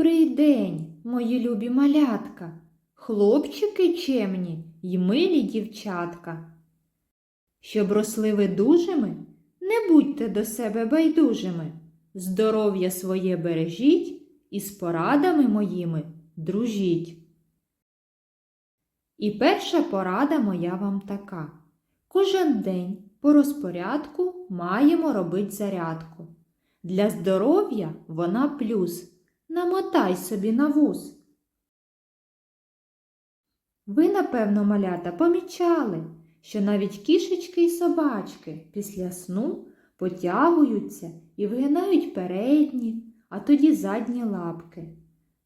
Добрий день, мої любі малятка, хлопчики чемні й милі дівчатка. Щоб росли ви дужими, не будьте до себе байдужими, здоров'я своє бережіть і з порадами моїми дружіть. І перша порада моя вам така. Кожен день по розпорядку маємо робити зарядку. Для здоров'я вона плюс. Намотай собі на вуз. Ви, напевно, малята, помічали, що навіть кішечки й собачки після сну потягуються і вигинають передні, а тоді задні лапки.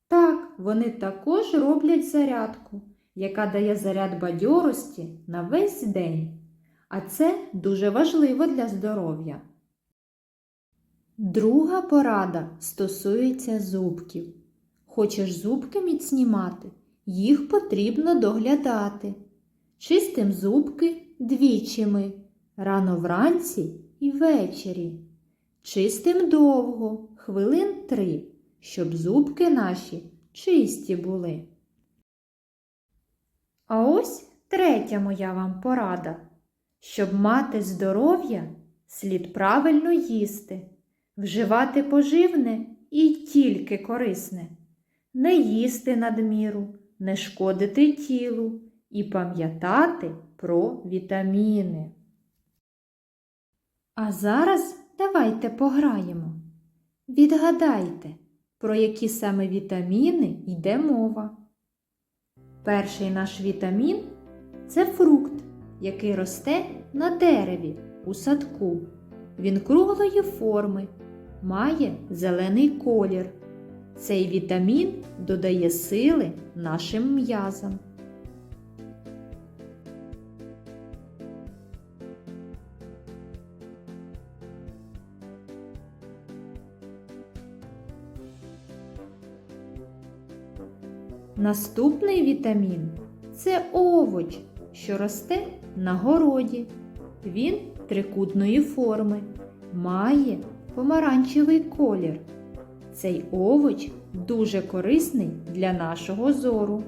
Так, вони також роблять зарядку, яка дає заряд бадьорості на весь день. А це дуже важливо для здоров'я. Друга порада стосується зубків. Хочеш зубки міцні мати, їх потрібно доглядати. Чистим зубки двічі ми, рано вранці і ввечері. Чистим довго, хвилин три, щоб зубки наші чисті були. А ось третя моя вам порада. Щоб мати здоров'я, слід правильно їсти, вживати поживне і тільки корисне, не їсти надміру, не шкодити тілу і пам'ятати про вітаміни. А зараз давайте пограємо. Відгадайте, про які саме вітаміни йде мова. Перший наш вітамін це фрукт, який росте на дереві у садку. Він круглої форми, має зелений колір. Цей вітамін додає сили нашим м'язам. Наступний вітамін це овоч, що росте на городі. Він трикутної форми, має помаранчевий колір. Цей овоч дуже корисний для нашого зору.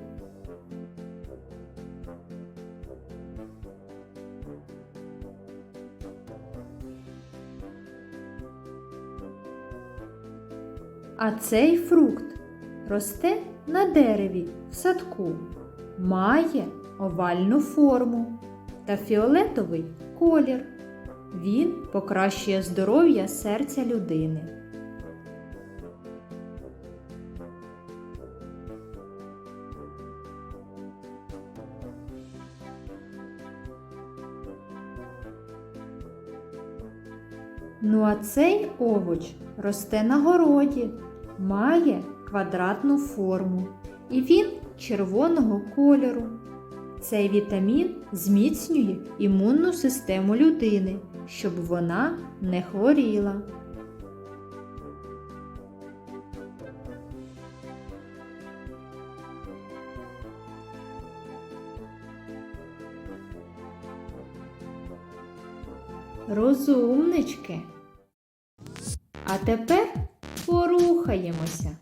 А цей фрукт росте на дереві в садку, має овальну форму та фіолетовий колір. Він покращує здоров'я серця людини. Ну а цей овоч росте на городі, має квадратну форму і він червоного кольору. Цей вітамін зміцнює імунну систему людини, щоб вона не хворіла. Розумнички. А тепер порухаємося.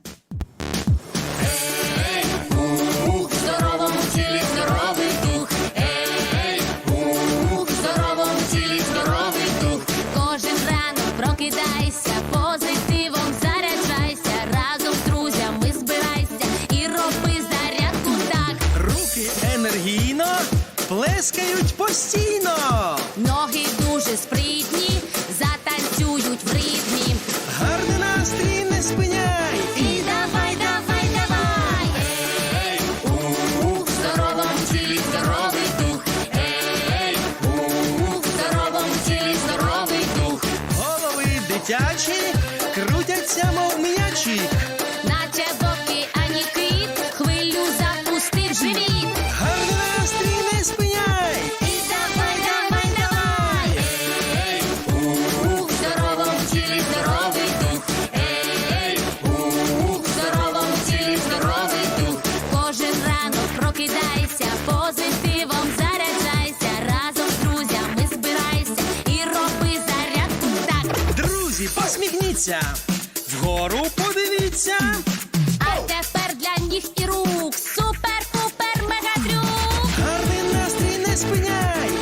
Дитячі подивіться, вгору подивіться. А тепер для ніг і рук. Супер, супер, мегадрюк. Гарний настрій не спиняй.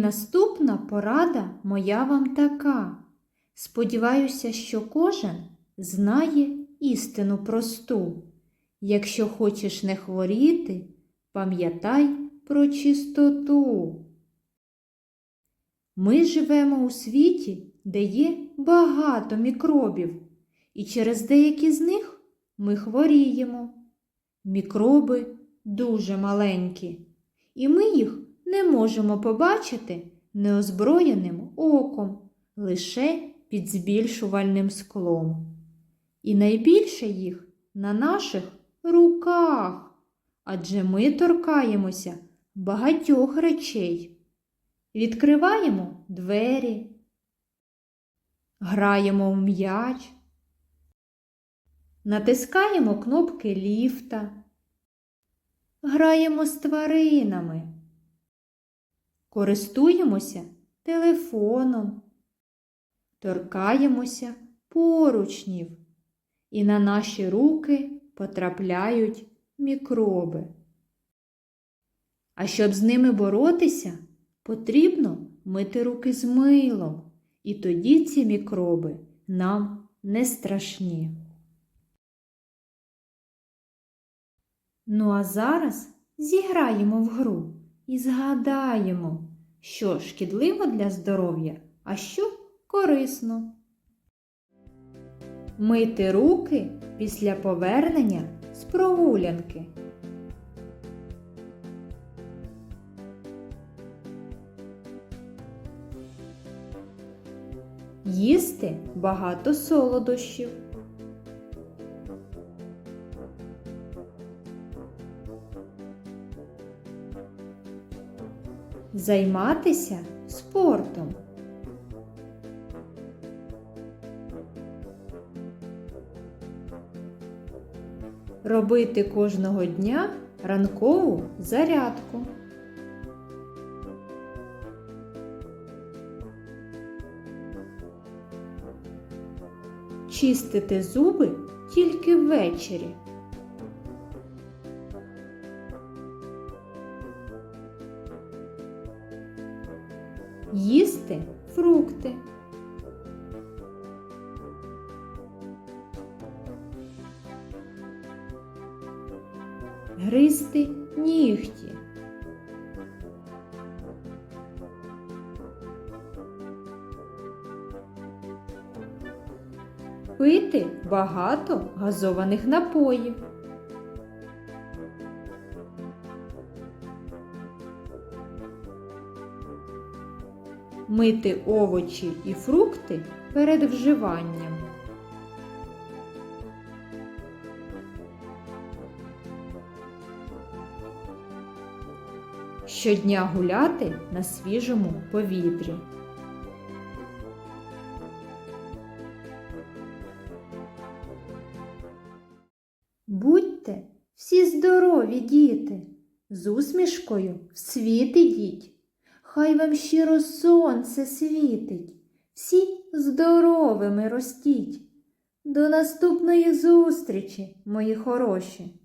Наступна порада моя вам така. Сподіваюся, що кожен знає істину просту. Якщо хочеш не хворіти, пам'ятай про чистоту. Ми живемо у світі, де є багато мікробів, і через деякі з них ми хворіємо. Мікроби дуже маленькі, і ми їх не можемо побачити неозброєним оком, лише під збільшувальним склом. І найбільше їх на наших руках, адже ми торкаємося багатьох речей. Відкриваємо двері, граємо в м'яч, натискаємо кнопки ліфта, граємо з тваринами, користуємося телефоном, торкаємося поручнів, і на наші руки потрапляють мікроби. А щоб з ними боротися, потрібно мити руки з милом, і тоді ці мікроби нам не страшні. Ну а зараз зіграємо в гру і згадаємо, що шкідливо для здоров'я, а що корисно. Мити руки після повернення з прогулянки. Їсти багато солодощів. Займатися спортом. Робити кожного дня ранкову зарядку. Чистити зуби тільки ввечері. Їсти фрукти. Гризти нігті. Пити багато газованих напоїв. Мити овочі і фрукти перед вживанням. Щодня гуляти на свіжому повітрі. Будьте всі здорові, діти, з усмішкою в світ ідіть. Хай вам щиро сонце світить, всі здоровими ростіть. До наступної зустрічі, мої хороші!